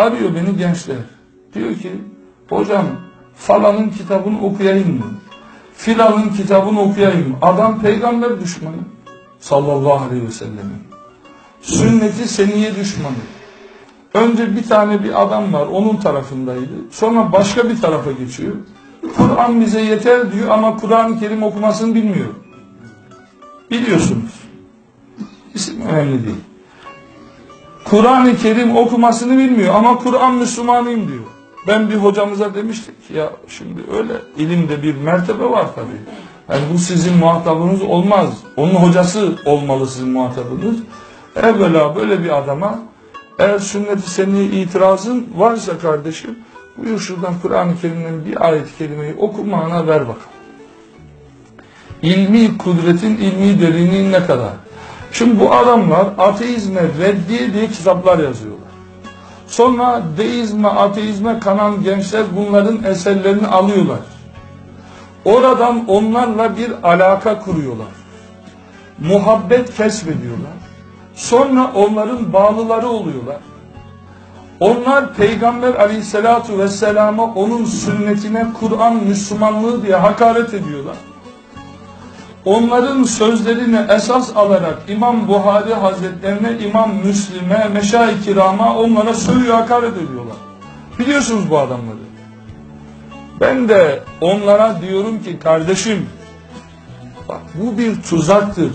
Arıyor beni gençler. Diyor ki hocam falanın kitabını okuyayım mı? Filanın kitabını okuyayım? Adam peygamber düşmanı. Sallallahu aleyhi ve sellem'in. Sünneti seniye düşmanı. Önce bir tane bir adam var onun tarafındaydı. Sonra başka bir tarafa geçiyor. Kur'an bize yeter diyor ama Kur'an-ı Kerim okumasını bilmiyor. Biliyorsunuz. İsim önemli değil. Kur'an-ı Kerim okumasını bilmiyor ama Kur'an Müslümanıyım diyor. Ben bir hocamıza demiştik ki ya şimdi öyle ilimde bir mertebe var tabii. Yani bu sizin muhatabınız olmaz. Onun hocası olmalı sizin muhatabınız. Evvela böyle bir adama eğer sünnet-i seni itirazın varsa kardeşim buyur şuradan Kur'an-ı Kerim'den bir ayet kelimeyi okumana ver bakalım. İlmi kudretin ilmi derinliği ne kadar? Şimdi bu adamlar ateizme reddiye diye kitaplar yazıyorlar. Sonra deizme, ateizme kanan gençler bunların eserlerini alıyorlar. Oradan onlarla bir alaka kuruyorlar. Muhabbet kesbediyorlar. Sonra onların bağlıları oluyorlar. Onlar Peygamber aleyhissalatu vesselama onun sünnetine Kur'an Müslümanlığı diye hakaret ediyorlar. Onların sözlerini esas alarak İmam Buhari Hazretlerine, İmam Müslim'e, Meşayi Kiram'a onlara söylüyor, hakaret ediyorlar. Biliyorsunuz bu adamları. Ben de onlara diyorum ki kardeşim, bak bu bir tuzaktır.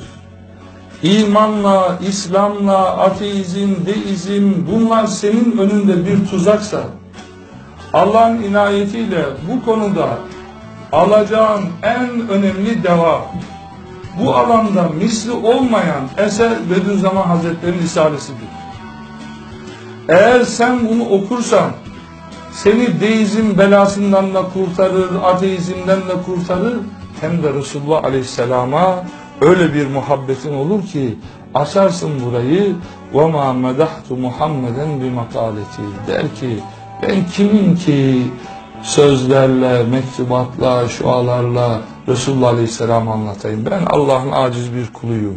İmanla, İslam'la, ateizm, deizm bunlar senin önünde bir tuzaksa Allah'ın inayetiyle bu konuda alacağın en önemli deva bu alanda misli olmayan eser Bediüzzaman Hazretleri'nin Risalesidir. Eğer sen bunu okursan seni deizm belasından da kurtarır, ateizmden de kurtarır hem de Resulullah Aleyhisselam'a öyle bir muhabbetin olur ki açarsın burayı وَمَا مَدَحْتُ مُحَمَّدًا بِمَقَالَتِي der ki ben kimin ki sözlerle, mektubatla, şualarla Resulullah Aleyhisselam anlatayım. Ben Allah'ın aciz bir kuluyum.